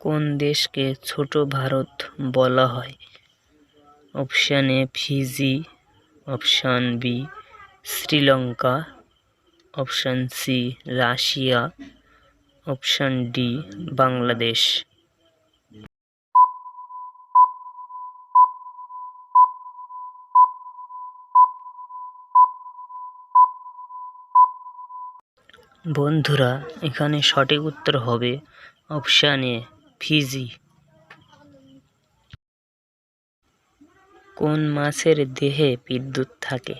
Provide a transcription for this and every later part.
কোন দেশকে ছোট ভারত বলা হয়? Option A Fiji option B Sri Lanka, option C Russia, option D Bangladesh. বন্ধুরা, এখানে সঠিক উত্তর হবে অপশান এ ফিজি কোন মাছের দেহে বিদ্যুৎ থাকে?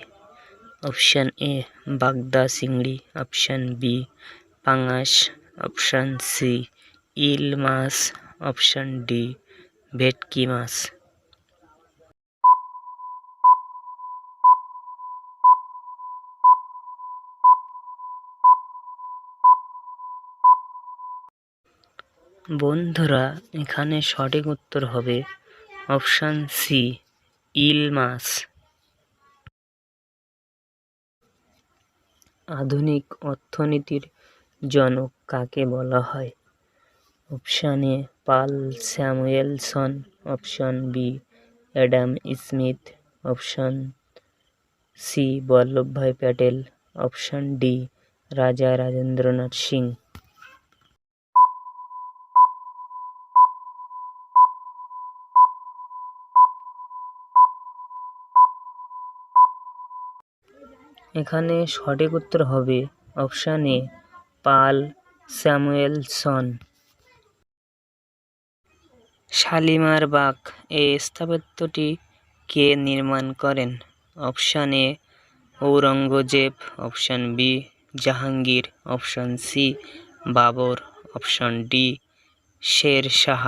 অপশান এ বাগদা চিংড়ি। অপশান বি পাঙাশ। অপশান সি ইল মাছ। অপশান ডি ভেটকি মাছ। বন্ধুরা, এখানে সঠিক উত্তর হবে অপশান সি ইল মাছ। আধুনিক অর্থনীতির জনক কাকে বলা হয়? Option A Paul Samuelson. Option B Adam Smith. Option C Vallabhbhai Patel. Option D Raja Rajendranath Singh. এখানে সঠিক উত্তর হবে option A, Paul Samuelson. Shalimar Bagh এই স্থাপত্যটি কে নির্মাণ করেন? Option A, Aurangzeb. Option B, Jahangir. Option C, Babur. Option D, Sher Shah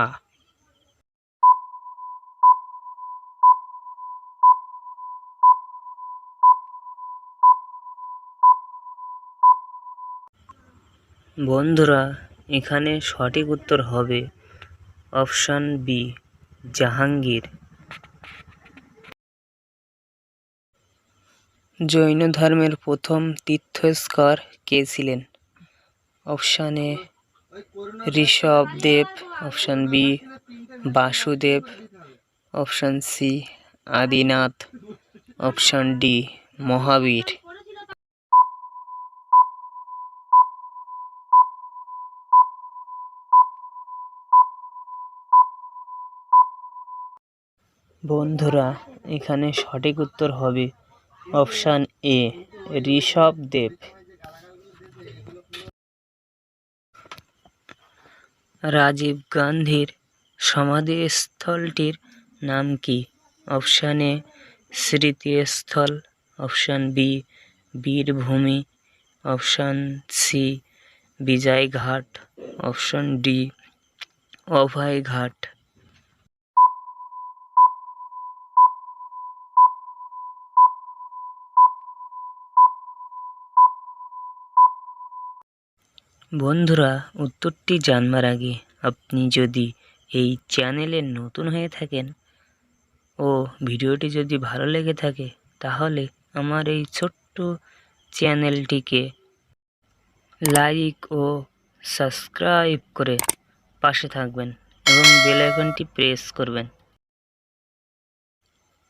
বন্ধুরা, এখানে সঠিক উত্তর হবে অপশান বি জাহাঙ্গীর। জৈন ধর্মের প্রথম তীর্থস্কর কে ছিলেন? Option A Rishabhdev option B Vasudev. Option C Adinath. Option D Mahavir. বন্ধুরা, এখানে সঠিক উত্তর হবে অপশান এ ঋষভদেব রাজীব গান্ধীর সমাধিস্থলটির নাম কি? Option A, Smritisthal. Option B, Veerbhumi. Option C, Vijayghat. Option D, Abhayghat. বন্ধুরা, উত্তরটি জানবার আগে আপনি যদি এই চ্যানেলে নতুন হয়ে থাকেন ও ভিডিওটি যদি ভালো লেগে থাকে, তাহলে আমার এই ছোট্ট চ্যানেলটিকে লাইক ও সাবস্ক্রাইব করে পাশে থাকবেন এবং বেল প্রেস করবেন।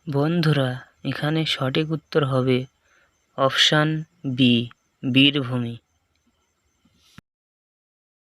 বন্ধুরা, এখানে সঠিক উত্তর হবে অপশান বি, বীরভূমি।